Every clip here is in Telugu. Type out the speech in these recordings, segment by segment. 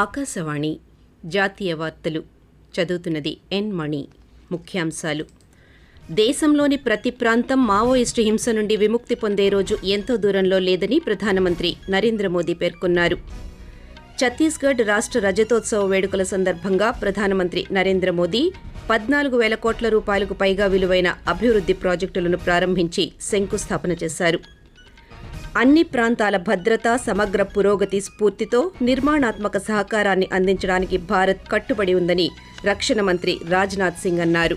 ఆకాశవాణి జాతీయ వార్తలు చదువుతున్నది ఎన్ మణి. ముఖ్యాంశాలు. దేశంలోని ప్రతి ప్రాంతం మావోయిస్టు హింస నుండి విముక్తి పొందే రోజు ఎంతో దూరంలో లేదని ప్రధానమంత్రి నరేంద్ర మోదీ పేర్కొన్నారు. ఛత్తీస్గఢ్ రాష్ట్ర రజతోత్సవ వేడుకల సందర్భంగా ప్రధానమంత్రి నరేంద్ర మోదీ పద్నాలుగు వేల కోట్ల రూపాయలకు పైగా విలువైన అభివృద్ది ప్రాజెక్టులను ప్రారంభించి శంకుస్థాపన చేశారు. అన్ని ప్రాంతాల భద్రత సమగ్ర పురోగతి స్ఫూర్తితో నిర్మాణాత్మక సహకారాన్ని అందించడానికి భారత్ కట్టుబడి ఉందని రక్షణ మంత్రి రాజ్నాథ్ సింగ్ అన్నారు.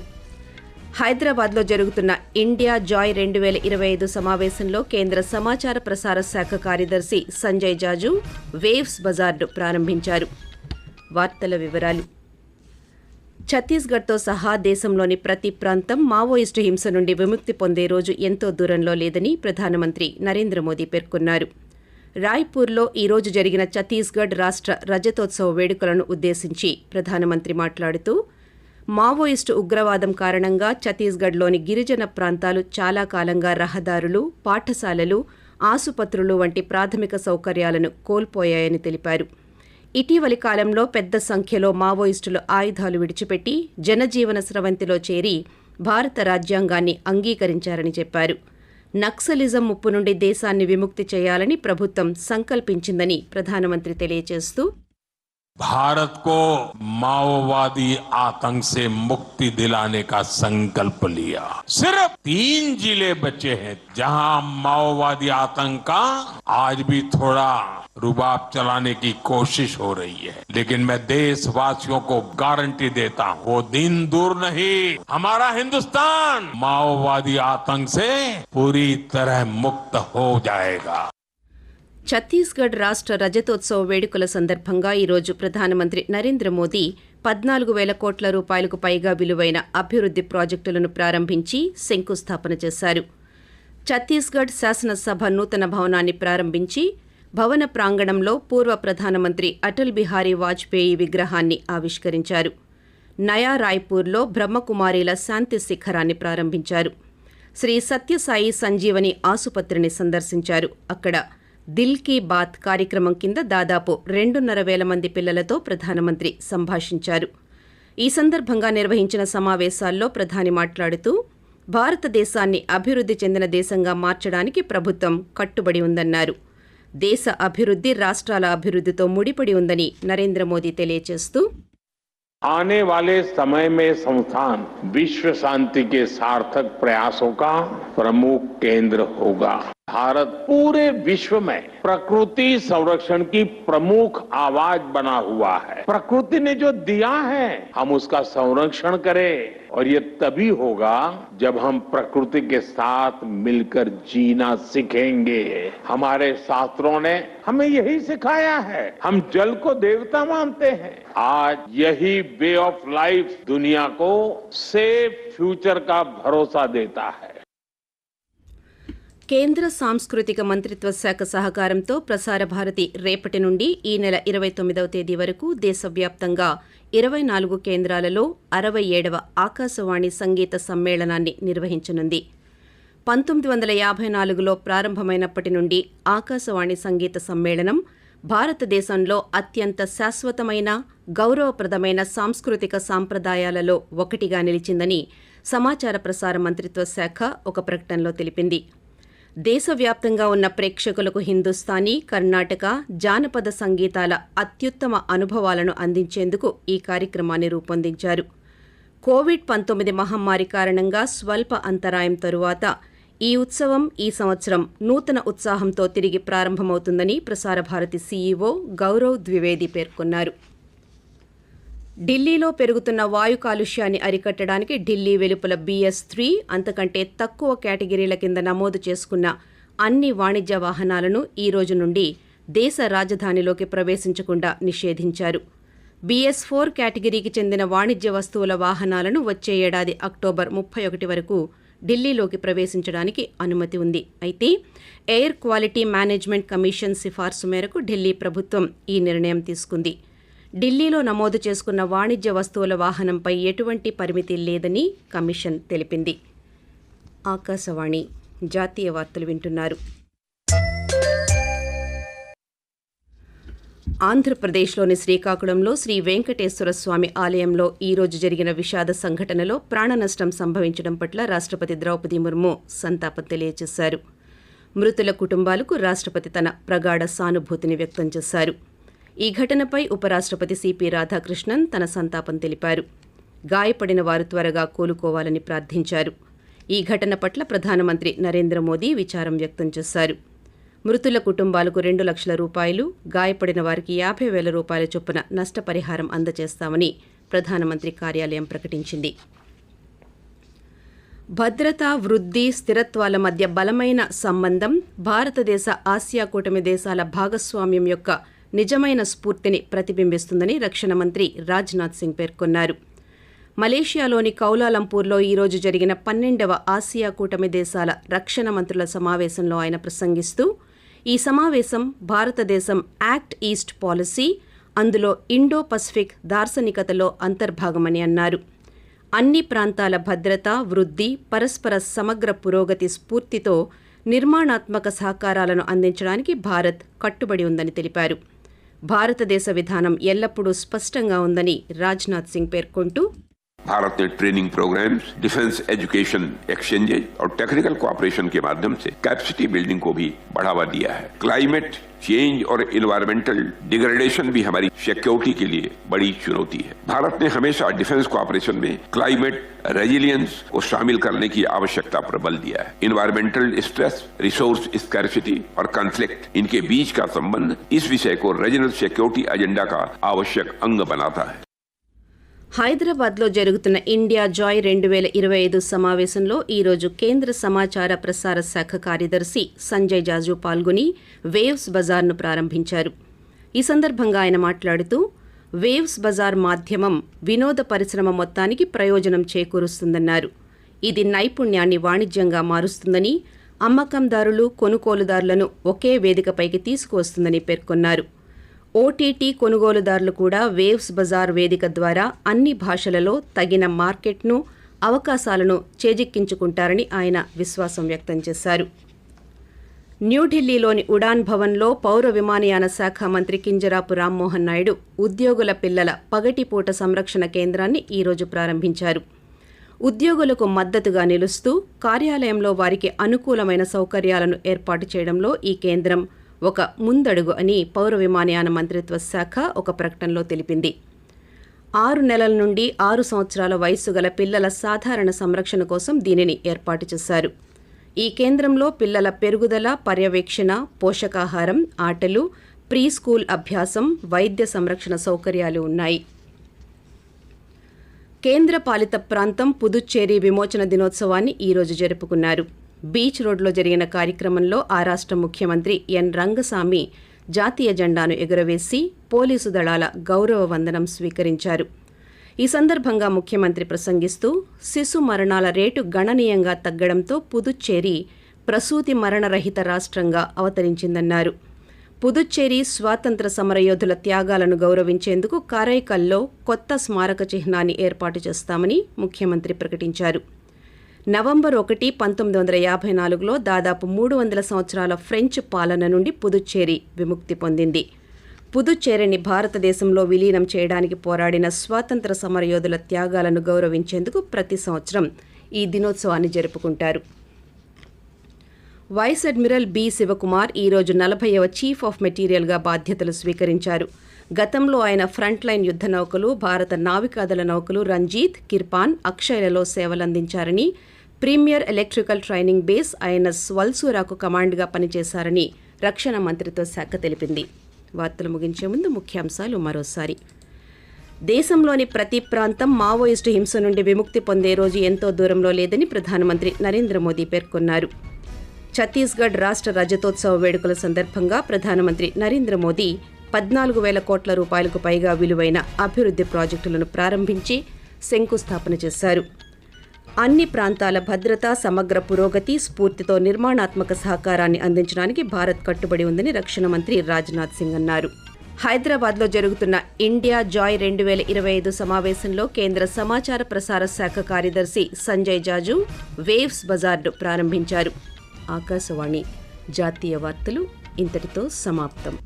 హైదరాబాద్లో జరుగుతున్న ఇండియా జాయ్ రెండు వేల ఇరవై ఐదు సమావేశంలో కేంద్ర సమాచార ప్రసార శాఖ కార్యదర్శి సంజయ్ జాజు వేవ్స్ బజార్ను ప్రారంభించారు. వార్తల వివరాలు. ఛత్తీస్గఢ్తో సహా దేశంలోని ప్రతి ప్రాంతం మావోయిస్టు హింస నుండి విముక్తి పొందే రోజు ఎంతో దూరంలో లేదని ప్రధానమంత్రి నరేంద్ర మోదీ పేర్కొన్నారు. రాయ్పూర్లో ఈరోజు జరిగిన ఛత్తీస్గఢ్ రాష్ట్ర రజతోత్సవ వేడుకలను ఉద్దేశించి ప్రధానమంత్రి మాట్లాడుతూ మావోయిస్టు ఉగ్రవాదం కారణంగా ఛత్తీస్గఢ్లోని గిరిజన ప్రాంతాలు చాలా కాలంగా రహదారులు పాఠశాలలు ఆసుపత్రులు వంటి ప్రాథమిక సౌకర్యాలను కోల్పోయాయని తెలిపారు. ఇటీవలి కాలంలో పెద్ద సంఖ్యలో మావోయిస్టులు ఆయుధాలు విడిచిపెట్టి జనజీవన స్రవంతిలో చేరి భారత రాజ్యాంగాన్ని అంగీకరించారని చెప్పారు. నక్సలిజం ముప్పు నుండి దేశాన్ని విముక్తి చేయాలని ప్రభుత్వం సంకల్పించిందని ప్రధానమంత్రి తెలియజేస్తూ भारत को माओवादी आतंक से मुक्ति दिलाने का संकल्प लिया। सिर्फ़ तीन ज़िले बचे हैं, जहाँ माओवादी आतंक का आज भी थोड़ा रुबाब चलाने की कोशिश हो रही है। लेकिन मैं देशवासियों को गारंटी देता हूँ, वो दिन दूर नहीं। हमारा हिंदुस्तान माओवादी आतंक से पूरी तरह मुक्त हो जाएगा। ఛత్తీస్గఢ్ రాష్ట్ర రజతోత్సవ వేడుకల సందర్భంగా ఈరోజు ప్రధానమంత్రి నరేంద్ర మోదీ పద్నాలుగు వేల కోట్ల రూపాయలకు పైగా విలువైన అభివృద్ది ప్రాజెక్టులను ప్రారంభించి శంకుస్థాపన చేశారు. ఛత్తీస్గఢ్ శాసనసభ నూతన భవనాన్ని ప్రారంభించి భవన ప్రాంగణంలో పూర్వ ప్రధానమంత్రి అటల్ బిహారీ వాజ్పేయి విగ్రహాన్ని ఆవిష్కరించారు. నయా రాయ్పూర్లో బ్రహ్మకుమారీల శాంతి శిఖరాన్ని ప్రారంభించారు. శ్రీ సత్యసాయి సంజీవని ఆసుపత్రిని సందర్శించారు. అక్కడ దిల్ కీ బాత్ కార్యక్రమం కింద దాదాపు రెండున్నర వేల మంది పిల్లలతో ప్రధానమంత్రి సంభాషించారు ఈ సందర్భంగా నిర్వహించిన సమావేశాల్లో ప్రధాని మాట్లాడుతూ భారతదేశాన్ని అభివృద్ధి చెందిన దేశంగా మార్చడానికి ప్రభుత్వం కట్టుబడి ఉందన్నారు దేశ అభివృద్ధి రాష్ట్రాల అభివృద్ధితో ముడిపడి ఉందని నరేంద్ర మోదీ తెలియజేస్తూ आने वाले समय में संस्थान विश्व शांति के सार्थक प्रयासों का प्रमुख केंद्र होगा भारत पूरे विश्व में प्रकृति संरक्षण की प्रमुख आवाज़ बना हुआ है। प्रकृति ने जो दिया है, हम उसका संरक्षण करें। और ये तभी होगा जब हम प्रकृति के साथ मिलकर जीना सीखेंगे। हमारे शास्त्रों ने हमें यही सिखाया है। हम जल को देवता मानते हैं। आज यही वे ऑफ़ लाइफ दुनिया को सेफ़ फ्यूचर का भरोसा देता है। కేంద్ర సాంస్కృతిక మంత్రిత్వ శాఖ సహకారంతో ప్రసార భారతి రేపటి నుండి ఈ నెల ఇరవై తొమ్మిదవ తేదీ వరకు దేశవ్యాప్తంగా ఇరవై నాలుగు కేంద్రాలలో అరవై ఏడవ ఆకాశవాణి సంగీత సమ్మేళనాన్ని నిర్వహించనుంది. పంతొమ్మిది వందల యాభై నాలుగులో ప్రారంభమైనప్పటి నుండి ఆకాశవాణి సంగీత సమ్మేళనం భారతదేశంలో అత్యంత శాశ్వతమైన గౌరవప్రదమైన సాంస్కృతిక సాంప్రదాయాలలో ఒకటిగా నిలిచిందని సమాచార ప్రసార మంత్రిత్వ శాఖ ఒక ప్రకటనలో తెలిపింది. దేశవ్యాప్తంగా ఉన్న ప్రేక్షకులకు హిందుస్థానీ కర్ణాటక జానపద సంగీతాల అత్యుత్తమ అనుభవాలను అందించేందుకు ఈ కార్యక్రమాన్ని రూపొందించారు. కోవిడ్ పంతొమ్మిది మహమ్మారి కారణంగా స్వల్ప అంతరాయం తరువాత ఈ ఉత్సవం ఈ సంవత్సరం నూతన ఉత్సాహంతో తిరిగి ప్రారంభమవుతుందని ప్రసార భారతి సీఈఓ గౌరవ్ ద్వివేది పేర్కొన్నారు. ఢిల్లీలో పెరుగుతున్న వాయు కాలుష్యాన్ని అరికట్టడానికి ఢిల్లీ వెలుపల బీఎస్ త్రీ అంతకంటే తక్కువ కేటగిరీల కింద నమోదు చేసుకున్న అన్ని వాణిజ్య వాహనాలను ఈ రోజు నుండి దేశ రాజధానిలోకి ప్రవేశించకుండా నిషేధించారు. బీఎస్ ఫోర్ కేటగిరీకి చెందిన వాణిజ్య వస్తువుల వాహనాలను వచ్చే ఏడాది అక్టోబర్ ముప్పై ఒకటి వరకు ఢిల్లీలోకి ప్రవేశించడానికి అనుమతి ఉంది. అయితే ఎయిర్ క్వాలిటీ మేనేజ్మెంట్ కమిషన్ సిఫార్సు మేరకు ఢిల్లీ ప్రభుత్వం ఈ నిర్ణయం తీసుకుంది. ఢిల్లీలో నమోదు చేసుకున్న వాణిజ్య వస్తువుల వాహనంపై ఎటువంటి పరిమితి లేదని కమిషన్ తెలిపింది. ఆకాశవాణి జాతీయ వార్తలు వింటున్నారు. ఆంధ్రప్రదేశ్లోని శ్రీకాకుళంలో శ్రీ వెంకటేశ్వర స్వామి ఆలయంలో ఈ రోజు జరిగిన విషాద సంఘటనలో ప్రాణనష్టం సంభవించడం పట్ల రాష్ట్రపతి ద్రౌపది ముర్ము సంతాపం తెలియజేశారు. మృతుల కుటుంబాలకు రాష్ట్రపతి తన ప్రగాఢ సానుభూతిని వ్యక్తం చేశారు. ఈ ఘటనపై ఉపరాష్ట్రపతి సిపి రాధాకృష్ణన్ తన సంతాపం తెలిపారు. గాయపడిన వారు త్వరగా కోలుకోవాలని ప్రార్థించారు. ఈ ఘటన పట్ల ప్రధానమంత్రి నరేంద్ర మోదీ విచారం వ్యక్తం చేశారు. మృతుల కుటుంబాలకు రెండు లక్షల రూపాయలు గాయపడిన వారికి యాభై వేల రూపాయల చొప్పున నష్టపరిహారం అందజేస్తామని ప్రధానమంత్రి కార్యాలయం ప్రకటించింది. భద్రత వృద్ధి స్థిరత్వాల మధ్య బలమైన సంబంధం భారతదేశ ఆసియా కూటమి దేశాల భాగస్వామ్యం యొక్క నిజమైన స్ఫూర్తిని ప్రతిబింబిస్తుందని రక్షణ మంత్రి రాజ్నాథ్ సింగ్ పేర్కొన్నారు. మలేషియాలోని కౌలాలంపూర్లో ఈరోజు జరిగిన పన్నెండవ ఆసియా కూటమి దేశాల రక్షణ మంత్రుల సమావేశంలో ఆయన ప్రసంగిస్తూ ఈ సమావేశం భారతదేశం యాక్ట్ ఈస్ట్ పాలసీ అందులో ఇండో పసిఫిక్ దార్శనికతలో అంతర్భాగమని అన్నారు. అన్ని ప్రాంతాల భద్రత వృద్ధి పరస్పర సమగ్ర పురోగతి స్ఫూర్తితో నిర్మాణాత్మక సహకారాలను అందించడానికి భారత్ కట్టుబడి ఉందని తెలిపారు. భారతదేశ విధానం ఎల్లప్పుడూ స్పష్టంగా ఉందని రాజ్నాథ్ సింగ్ పేర్కొంటూ भारत ने training programmes defence education exchanges और टेक्निकल कोऑपरेशन के माध्यम से कैपेसिटी बिल्डिंग को भी बढ़ावा दिया है। क्लाइमेट चेंज और इन्वायरमेंटल डिग्रेडेशन भी हमारी सिक्योरिटी के लिए बड़ी चुनौती है। भारत ने हमेशा डिफेंस कोऑपरेशन में क्लाइमेट रेजिलियंस को शामिल करने की आवश्यकता पर बल दिया है। इन्वायरमेंटल स्ट्रेस रिसोर्स स्कैरिसिटी और कंफ्लिक्ट इनके बीच का संबंध इस विषय को रीजनल सिक्योरिटी एजेंडा का आवश्यक अंग बनाता है। హైదరాబాద్లో జరుగుతున్న ఇండియా జాయ్ రెండు వేల ఇరవై ఐదు సమావేశంలో ఈరోజు కేంద్ర సమాచార ప్రసార శాఖ కార్యదర్శి సంజయ్ జాజు పాల్గొని వేవ్స్ బజార్ను ప్రారంభించారు. ఈ సందర్భంగా ఆయన మాట్లాడుతూ వేవ్స్ బజార్ మాధ్యమం వినోద పరిశ్రమ మొత్తానికి ప్రయోజనం చేకూరుస్తుందన్నారు. ఇది నైపుణ్యాన్ని వాణిజ్యంగా మారుస్తుందని అమ్మకందారులు కొనుగోలుదారులను ఒకే వేదికపైకి తీసుకువస్తుందని పేర్కొన్నారు. ఓటీటీ కొనుగోలుదారులు కూడా వేవ్స్ బజార్ వేదిక ద్వారా అన్ని భాషలలో తగిన మార్కెట్ను అవకాశాలను చేజిక్కించుకుంటారని ఆయన విశ్వాసం వ్యక్తం చేశారు. న్యూఢిల్లీలోని ఉడాన్ భవన్లో పౌర విమానయాన శాఖ మంత్రి కింజరాపు రామ్మోహన్ నాయుడు ఉద్యోగుల పిల్లల పగటిపూట సంరక్షణ కేంద్రాన్ని ఈరోజు ప్రారంభించారు. ఉద్యోగులకు మద్దతుగా నిలుస్తూ కార్యాలయంలో వారికి అనుకూలమైన సౌకర్యాలను ఏర్పాటు చేయడంలో ఈ కేంద్రం ఒక ముందడుగు అని పౌర విమానయాన మంత్రిత్వ శాఖ ఒక ప్రకటనలో తెలిపింది. ఆరు నెలల నుండి ఆరు సంవత్సరాల వయస్సు గల పిల్లల సాధారణ సంరక్షణ కోసం దీనిని ఏర్పాటు చేశారు. ఈ కేంద్రంలో పిల్లల పెరుగుదల పర్యవేక్షణ పోషకాహారం ఆటలు ప్రీ స్కూల్ అభ్యాసం వైద్య సంరక్షణ సౌకర్యాలు ఉన్నాయి. కేంద్ర పాలిత ప్రాంతం పుదుచ్చేరి విమోచన దినోత్సవాన్ని ఈరోజు జరుపుకున్నారు. బీచ్ రోడ్లో జరిగిన కార్యక్రమంలో ఆ రాష్ట్ర ముఖ్యమంత్రి ఎన్. రంగస్వామి జాతీయ జెండాను ఎగురవేసి పోలీసు దళాల గౌరవ వందనం స్వీకరించారు. ఈ సందర్భంగా ముఖ్యమంత్రి ప్రసంగిస్తూ శిశు మరణాల రేటు గణనీయంగా తగ్గడంతో పుదుచ్చేరి ప్రసూతి మరణరహిత రాష్ట్రంగా అవతరించిందన్నారు. పుదుచ్చేరి స్వాతంత్ర సమరయోధుల త్యాగాలను గౌరవించేందుకు కారైకల్లో కొత్త స్మారక చిహ్నాన్ని ఏర్పాటు చేస్తామని ముఖ్యమంత్రి ప్రకటించారు. నవంబర్ ఒకటి పంతొమ్మిది వందల యాభై నాలుగులో దాదాపు మూడు వందల సంవత్సరాల ఫ్రెంచ్ పాలన నుండి పుదుచ్చేరి విముక్తి పొందింది. పుదుచ్చేరిని భారతదేశంలో విలీనం చేయడానికి పోరాడిన స్వాతంత్ర సమరయోధుల త్యాగాలను గౌరవించేందుకు ప్రతి సంవత్సరం ఈ దినోత్సవాన్ని జరుపుకుంటారు. వైస్ అడ్మిరల్ బి శివకుమార్ ఈరోజు నలభైవ చీఫ్ ఆఫ్ మెటీరియల్గా బాధ్యతలు స్వీకరించారు. గతంలో ఆయన ఫ్రంట్ లైన్ యుద్ధ నౌకలు భారత నావికాదళ నౌకలు రంజీత్ కిర్పాన్ అక్షయ్లలో సేవలందించారని ప్రీమియర్ ఎలక్ట్రికల్ ట్రైనింగ్ బేస్ ఆయన వల్సూరాకు కమాండ్గా పనిచేశారని రక్షణ మంత్రిత్వ శాఖ తెలిపింది. వార్తలు ముగించే ముందు ముఖ్యాంశాలు మరోసారి. దేశంలోని ప్రతి ప్రాంతం మావోయిస్టు హింస నుండి విముక్తి పొందే రోజు ఎంతో దూరంలో లేదని ప్రధానమంత్రి నరేంద్ర మోదీ పేర్కొన్నారు. ఛత్తీస్గఢ్ రాష్ట్ర రజతోత్సవ వేడుకల సందర్భంగా ప్రధానమంత్రి నరేంద్ర మోదీ పద్నాలుగు వేల కోట్ల రూపాయలకు పైగా విలువైన అభివృద్ధి ప్రాజెక్టులను ప్రారంభించి శంకుస్థాపన చేశారు. అన్ని ప్రాంతాల భద్రత సమగ్ర పురోగతి స్ఫూర్తితో నిర్మాణాత్మక సహకారాన్ని అందించడానికి భారత్ కట్టుబడి ఉందని రక్షణ మంత్రి రాజ్నాథ్ సింగ్ అన్నారు. హైదరాబాద్లో జరుగుతున్న ఇండియా జాయ్ రెండు వేల ఇరవై ఐదు సమావేశంలో కేంద్ర సమాచార ప్రసార శాఖ కార్యదర్శి సంజయ్ జాజు వేవ్స్ బజార్ను ప్రారంభించారు. ఆకాశవాణి జాతీయ వార్తలు ఇంతటితో సమాప్తం.